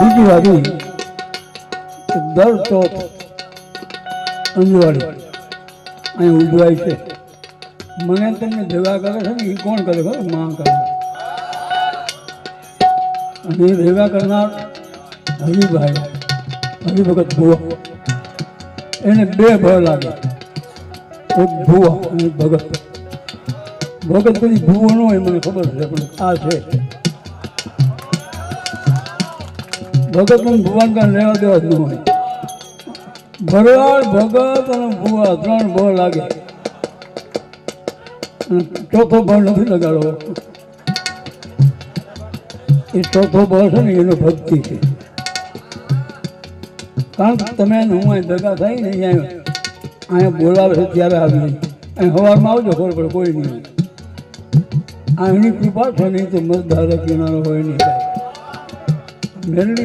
બીજી વાત દર ચોથ અંજવાળી અહીં ઉજવાય છે. મને તમને દેવા કરે છે ને એ કોણ કરે ખબર? માં કરે. અને એ ભેગા કરનાર હરિભાઈ, હરિભગત ભુવા. એને બે ભય લાગે. એક ભુવા અને ભગત. ભગત કદી ભૂવો હોય, મને ખબર છે, પણ આ છે. ભગત ભગવાન કાંઈ લેવા દેવા જ ન હોય. ભરવાડ ભગત અને ભુવા ત્રણ ભો લાગે. ચોથો ભાવ નથી લગાડવો. એ ચોથો ભાવ છે ને એનો ભક્તિ છે. કારણ કે તમે હું અહીં ભેગા થઈ ને અહીંયા અહીંયા બોલાવે છે ત્યારે આવી અહીં સવારમાં આવજો, ખબર પડે, કોઈ નહીં. આ એની કૃપા છે નહીં તો મતધારે કિનારો હોય નહીં. મેળવી